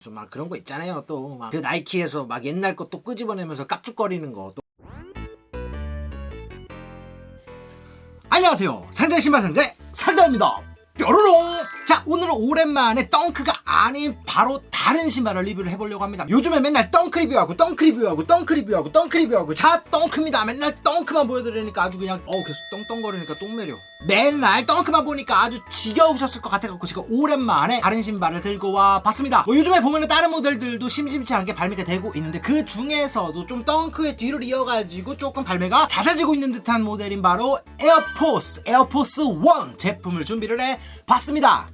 좀막 그런 거 있잖아요. 또 막 그 나이키에서 막 옛날 거 또 끄집어내면서 깝죽거리는 거. 또. 안녕하세요. 상대 신발 상대 산다입니다. 뾰로롱! 자, 오늘은 오랜만에 덩크가 아닌 바로 다른 신발을 리뷰를 해보려고 합니다. 요즘에 맨날 덩크 리뷰하고, 덩크 리뷰하고, 덩크 리뷰하고, 덩크 리뷰하고, 자, 덩크입니다. 맨날 덩크만 보여드리니까 아주 그냥, 어우, 계속 떵떵거리니까 똥매려. 맨날 덩크만 보니까 아주 지겨우셨을 것 같아갖고 제가 오랜만에 다른 신발을 들고 와 봤습니다. 뭐 요즘에 보면은 다른 모델들도 심심치 않게 발매가 되고 있는데 그 중에서도 좀 덩크의 뒤를 이어가지고 조금 발매가 잦아지고 있는 듯한 모델인 바로 에어포스, 에어포스 1 제품을 준비를 해 봤습니다.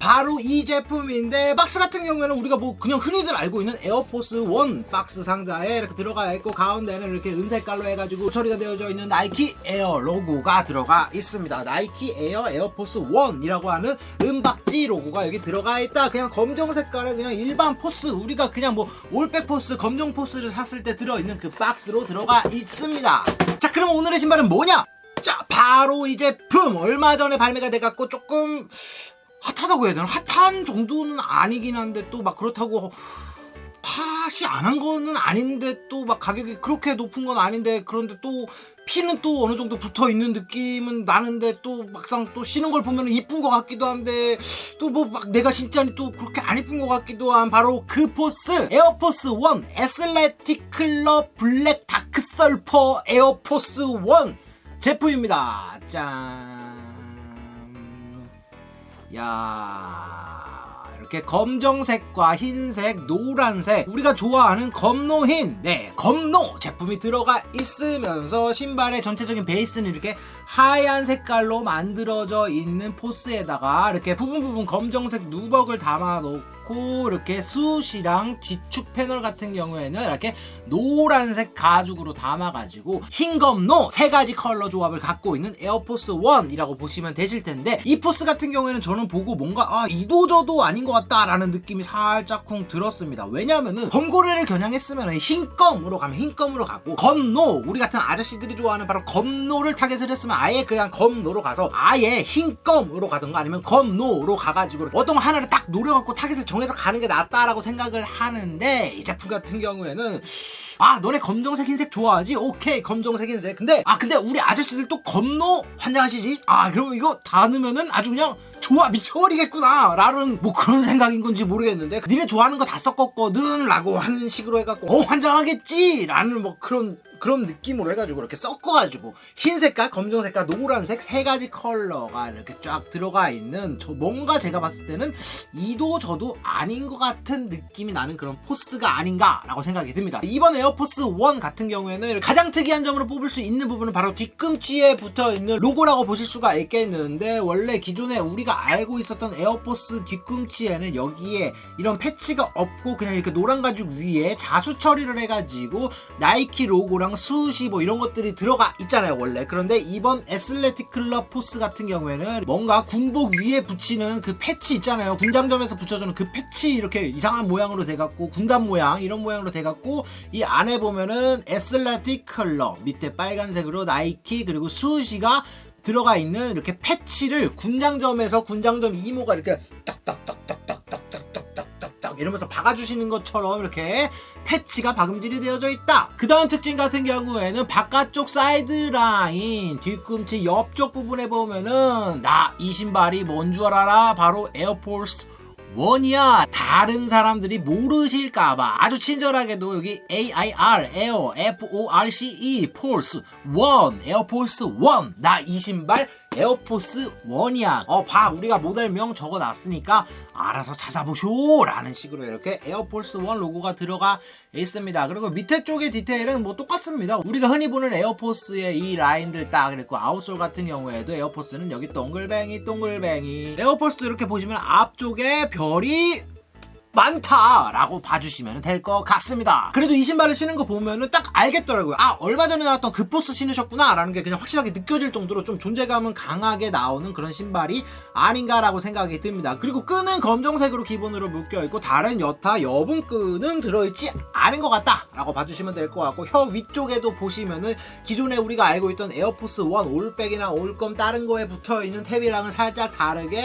자, 바로 이 제품인데 박스 같은 경우에는 우리가 뭐 그냥 흔히들 알고 있는 에어포스 1 박스 상자에 이렇게 들어가 있고 가운데는 이렇게 은색깔로 해가지고 처리가 되어져 있는 나이키 에어 로고가 들어가 있습니다. 나이키 에어 에어포스 1이라고 하는 은박지 로고가 여기 들어가 있다. 그냥 검정 색깔의 그냥 일반 포스 우리가 그냥 뭐 올백 포스 검정 포스를 샀을 때 들어있는 그 박스로 들어가 있습니다. 자, 그럼 오늘의 신발은 뭐냐? 자, 바로 이 제품 얼마 전에 발매가 돼갖고 조금 핫하다고 해야 되나? 핫한 정도는 아니긴 한데 또 막 그렇다고 팟이 안 한 거는 아닌데 또 막 가격이 그렇게 높은 건 아닌데 그런데 또 피는 또 어느 정도 붙어 있는 느낌은 나는데 또 막상 또 신은 걸 보면 이쁜 것 같기도 한데 또 뭐 막 내가 진짜 또 그렇게 안 이쁜 것 같기도 한 바로 그 포스 에어포스 1 에슬레틱 클럽 블랙 다크 설퍼 에어포스 1 제품입니다. 짠. 야 이렇게 검정색과 흰색, 노란색 우리가 좋아하는 검노흰 네 검노 제품이 들어가 있으면서 신발의 전체적인 베이스는 이렇게 하얀 색깔로 만들어져 있는 포스에다가 이렇게 부분 부분 검정색 누벅을 담아 놓고 이렇게 숯이랑 뒤축 패널 같은 경우에는 이렇게 노란색 가죽으로 담아가지고 흰 검노 세 가지 컬러 조합을 갖고 있는 에어포스 1이라고 보시면 되실 텐데 이 포스 같은 경우에는 저는 보고 뭔가 아 이도저도 아닌 것 같다라는 느낌이 살짝쿵 들었습니다. 왜냐면은 검고래를 겨냥했으면 흰 검으로 가면 흰 검으로 가고 검노 우리 같은 아저씨들이 좋아하는 바로 검노를 타겟을 했으면 아예 그냥 검노로 가서 아예 흰 검으로 가든가 아니면 검노로 가가지고 어떤 거 하나를 딱 노려갖고 타겟을 정 해서 가는 게 낫다라고 생각을 하는데 이 제품 같은 경우에는 아 너네 검정색 흰색 좋아하지? 오케이 검정색 흰색 근데 아 근데 우리 아저씨들 또 검노 환장하시지? 아 그럼 이거 다 넣으면은 아주 그냥 좋아 미쳐버리겠구나 라는 뭐 그런 생각인 건지 모르겠는데 니네 좋아하는 거 다 섞었거든 라고 하는 식으로 해갖고 어 환장하겠지 라는 뭐 그런 그런 느낌으로 해가지고 이렇게 섞어가지고 흰 색깔, 검정 색깔, 노란색 세 가지 컬러가 이렇게 쫙 들어가 있는 저 뭔가 제가 봤을 때는 이도 저도 아닌 것 같은 느낌이 나는 그런 포스가 아닌가라고 생각이 듭니다. 이번 에어포스 1 같은 경우에는 가장 특이한 점으로 뽑을 수 있는 부분은 바로 뒤꿈치에 붙어 있는 로고라고 보실 수가 있겠는데 원래 기존에 우리가 알고 있었던 에어포스 뒤꿈치에는 여기에 이런 패치가 없고 그냥 이렇게 노란 가죽 위에 자수 처리를 해가지고 나이키 로고랑 보상, 수시 뭐 이런 것들이 들어가 있잖아요 원래. 그런데 이번 에슬레틱 클럽 포스 같은 경우에는 뭔가 군복 위에 붙이는 그 패치 있잖아요. 군장점에서 붙여주는 그 패치 이렇게 이상한 모양으로 돼갖고 군단 모양 이런 모양으로 돼갖고 이 안에 보면은 에슬레틱 클럽 밑에 빨간색으로 나이키 그리고 수시가 들어가 있는 이렇게 패치를 군장점에서 군장점 이모가 이렇게 딱딱딱딱 이러면서 박아주시는 것처럼 이렇게 패치가 박음질이 되어져 있다. 그 다음 특징 같은 경우에는 바깥쪽 사이드 라인 뒤꿈치 옆쪽 부분에 보면은 나 이 신발이 뭔 줄 알아라? 바로 에어포스 원이야 다른 사람들이 모르실까봐 아주 친절하게도 여기 AIR 에어 FORCE 폴스 원 에어포스 원나 이 신발 에어포스 원이야. 어 봐. 우리가 모델명 적어 놨으니까 알아서 찾아보쇼! 라는 식으로 이렇게 에어포스 원 로고가 들어가 있습니다. 그리고 밑에 쪽의 디테일은 뭐 똑같습니다. 우리가 흔히 보는 에어포스의 이 라인들 딱 그리고 아웃솔 같은 경우에도 에어포스는 여기 동글뱅이 동글뱅이. 에어포스도 이렇게 보시면 앞쪽에 별이 많다라고 봐주시면 될 것 같습니다. 그래도 이 신발을 신은 거 보면은 딱 알겠더라고요. 아 얼마 전에 나왔던 그 포스 신으셨구나라는 게 그냥 확실하게 느껴질 정도로 좀 존재감은 강하게 나오는 그런 신발이 아닌가라고 생각이 듭니다. 그리고 끈은 검정색으로 기본으로 묶여 있고 다른 여타 여분 끈은 들어있지 않은 것 같다라고 봐주시면 될 것 같고 혀 위쪽에도 보시면은 기존에 우리가 알고 있던 에어포스 1 올백이나 올검 다른 거에 붙어 있는 탭이랑은 살짝 다르게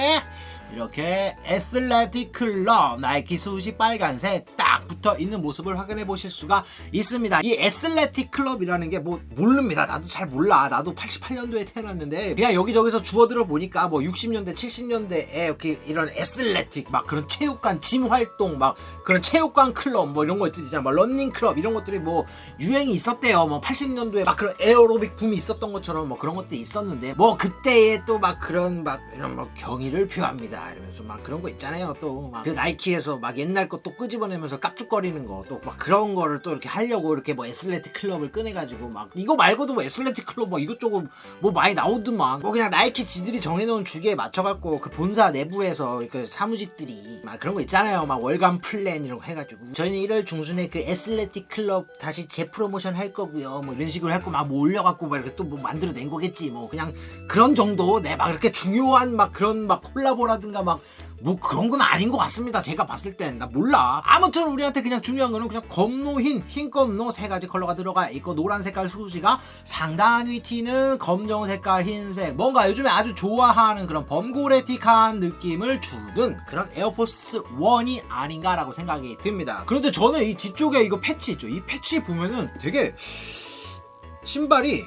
이렇게 에슬레틱 클럽 나이키 수시 빨간색 딱 붙어 있는 모습을 확인해 보실 수가 있습니다. 이 에슬레틱 클럽이라는 게 뭐 모릅니다. 나도 잘 몰라. 나도 88년도에 태어났는데 그냥 여기저기서 주워들어 보니까 뭐 60년대, 70년대에 이렇게 이런 에슬레틱 막 그런 체육관 짐 활동 막 그런 체육관 클럽 뭐 이런 거 있잖아. 막 런닝 클럽 이런 것들이 뭐 유행이 있었대요. 뭐 80년도에 막 그런 에어로빅 붐이 있었던 것처럼 뭐 그런 것도 있었는데 뭐 그때에 또 막 그런 막 이런 뭐 경의를 표합니다. 이러면서 막 그런 거 있잖아요. 또 막 그 나이키에서 막 옛날 거 또 끄집어내면서 깝죽거리는 거 또 막 그런 거를 또 이렇게 하려고 이렇게 뭐 에슬레틱 클럽을 꺼내가지고 막 이거 말고도 뭐 에슬레틱 클럽 뭐 이것저것 뭐 많이 나오더만 뭐 그냥 나이키 지들이 정해놓은 주기에 맞춰갖고 그 본사 내부에서 그 사무직들이 막 그런 거 있잖아요. 막 월간 플랜 이런 거 해가지고 저희는 1월 중순에 그 에슬레틱 클럽 다시 재프로모션 할 거고요. 뭐 이런 식으로 해갖고 막 뭐 올려갖고 막 이렇게 또 뭐 만들어낸 거겠지. 뭐 그냥 그런 정도 내 막 이렇게 중요한 막 그런 막 콜라보라든 가 막 뭐 그런 건 아닌 것 같습니다. 제가 봤을 땐 나 몰라. 아무튼 우리한테 그냥 중요한 거는 그냥 검노 흰, 흰 검노 세 가지 컬러가 들어가 있고 노란 색깔 수지가 상당히 튀는 검정 색깔 흰색 뭔가 요즘에 아주 좋아하는 그런 범고레틱한 느낌을 주는 그런 에어포스 1이 아닌가라고 생각이 듭니다. 그런데 저는 이 뒤쪽에 이거 패치 있죠. 이 패치 보면은 되게 신발이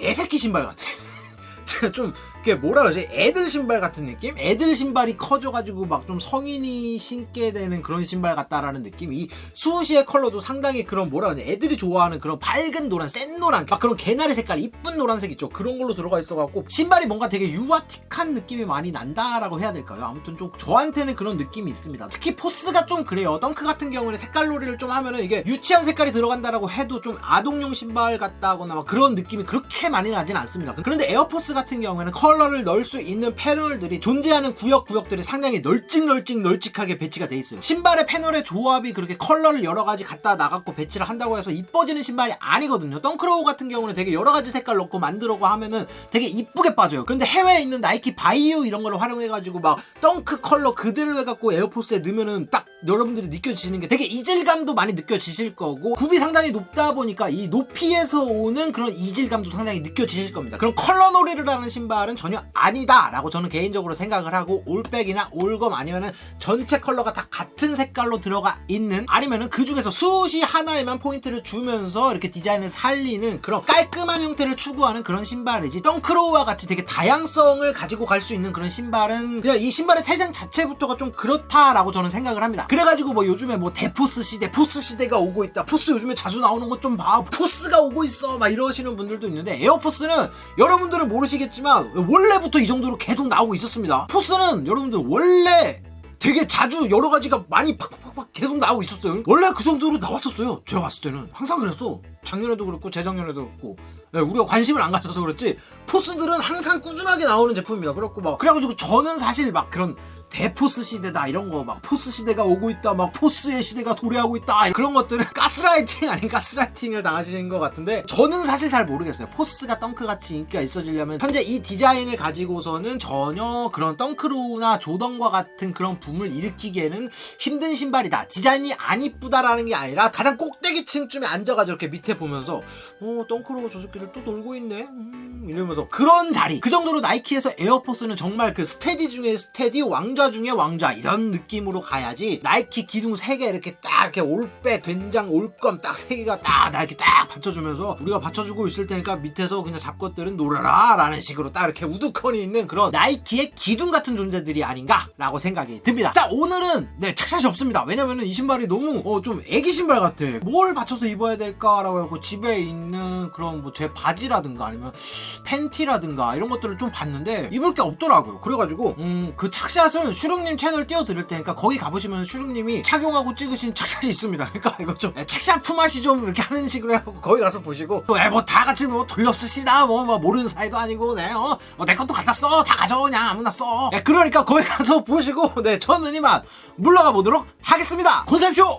애새끼 신발 같아. 제가 좀 그게 뭐라 그러지? 애들 신발 같은 느낌? 애들 신발이 커져가지고 막 좀 성인이 신게 되는 그런 신발 같다라는 느낌. 이 수시의 컬러도 상당히 그런 뭐라 그러지? 애들이 좋아하는 그런 밝은 노란, 센 노란, 막 그런 개나리 색깔 이쁜 노란색 있죠. 그런 걸로 들어가 있어갖고 신발이 뭔가 되게 유아틱한 느낌이 많이 난다라고 해야 될까요? 아무튼 좀 저한테는 그런 느낌이 있습니다. 특히 포스가 좀 그래요. 덩크 같은 경우는 색깔놀이를 좀 하면은 이게 유치한 색깔이 들어간다라고 해도 좀 아동용 신발 같다거나 막 그런 느낌이 그렇게 많이 나진 않습니다. 그런데 에어포스 같은 경우에는 컬러 를 넣을 수 있는 패널들이 존재하는 구역 구역들이 상당히 널찍널찍 널찍하게 배치가 돼 있어요. 신발의 패널의 조합이 그렇게 컬러를 여러 가지 갖다 나갖고 배치를 한다고 해서 이뻐지는 신발이 아니거든요. 덩크로우 같은 경우는 되게 여러 가지 색깔 넣고 만들어고 하면은 되게 이쁘게 빠져요. 그런데 해외에 있는 나이키 바이유 이런 걸 활용해가지고 막 덩크 컬러 그대로 해갖고 에어포스에 넣으면은 딱 여러분들이 느껴지시는 게 되게 이질감도 많이 느껴지실 거고 굽이 상당히 높다 보니까 이 높이에서 오는 그런 이질감도 상당히 느껴지실 겁니다. 그런 컬러 놀이를 하는 신발은 전혀 아니다라고 저는 개인적으로 생각을 하고 올백이나 올검 아니면은 전체 컬러가 다 같은 색깔로 들어가 있는 아니면은 그 중에서 수시 하나에만 포인트를 주면서 이렇게 디자인을 살리는 그런 깔끔한 형태를 추구하는 그런 신발이지 덩크로우와 같이 되게 다양성을 가지고 갈 수 있는 그런 신발은 그냥 이 신발의 태생 자체부터가 좀 그렇다라고 저는 생각을 합니다. 그래가지고 뭐 요즘에 뭐 대포스 시대, 포스 시대가 오고 있다. 포스 요즘에 자주 나오는 것 좀 봐. 포스가 오고 있어. 막 이러시는 분들도 있는데 에어포스는 여러분들은 모르시겠지만 원래부터 이 정도로 계속 나오고 있었습니다. 포스는 여러분들 원래 되게 자주 여러 가지가 많이 팍팍팍 계속 나오고 있었어요. 원래 그 정도로 나왔었어요. 제가 봤을 때는 항상 그랬어. 작년에도 그렇고 재작년에도 그렇고. 네, 우리가 관심을 안 가져서 그렇지 포스들은 항상 꾸준하게 나오는 제품입니다. 그렇고 막 그래가지고 저는 사실 막 그런 대포스 시대다 이런 거 막 포스 시대가 오고 있다 막 포스의 시대가 도래하고 있다 그런 것들은 가스라이팅 아닌 가스라이팅을 당하시는 것 같은데 저는 사실 잘 모르겠어요. 포스가 덩크 같이 인기가 있어지려면 현재 이 디자인을 가지고서는 전혀 그런 덩크로우나 조던과 같은 그런 붐을 일으키기에는 힘든 신발이다. 디자인이 안 이쁘다라는 게 아니라 가장 꼭대기층쯤에 앉아가지고 이렇게 밑에 보면서 어 덩크로우 저 새끼들 또 놀고 있네? 음, 이러면서 그런 자리. 그 정도로 나이키에서 에어포스는 정말 그 스테디 중에 스테디 왕좌 중에 왕좌 이런 느낌으로 가야지 나이키 기둥 3개 이렇게 딱 이렇게 올빼 된장 올검 딱 3개가 딱 나 이렇게 딱 받쳐주면서 우리가 받쳐주고 있을 테니까 밑에서 그냥 잡것들은 놀아라 라는 식으로 딱 이렇게 우두커니 있는 그런 나이키의 기둥 같은 존재들이 아닌가 라고 생각이 듭니다. 자 오늘은 네 착샷이 없습니다. 왜냐면은 이 신발이 너무 어, 좀 애기 신발 같아. 뭘 받쳐서 입어야 될까라고 하고 집에 있는 그런 뭐 제 바지라든가 아니면 팬티라든가 이런 것들을 좀 봤는데 입을 게 없더라고요. 그래가지고 음, 그 착샷은 슈룽님 채널 띄워드릴 테니까 거기 가보시면 슈룽님이 착용하고 찍으신 착샷이 있습니다. 그러니까 이거 좀 착샷 품앗이 좀 이렇게 하는 식으로 해갖고 거기 가서 보시고 뭐다 같이 뭐 돌렵쓰시다 뭐, 뭐 모르는 사이도 아니고 네, 어, 어, 내 것도 갖다 써 다 가져 그냥 아무나 써. 네, 그러니까 거기 가서 보시고 네 저는 이만 물러가 보도록 하겠습니다. 콘셉쇼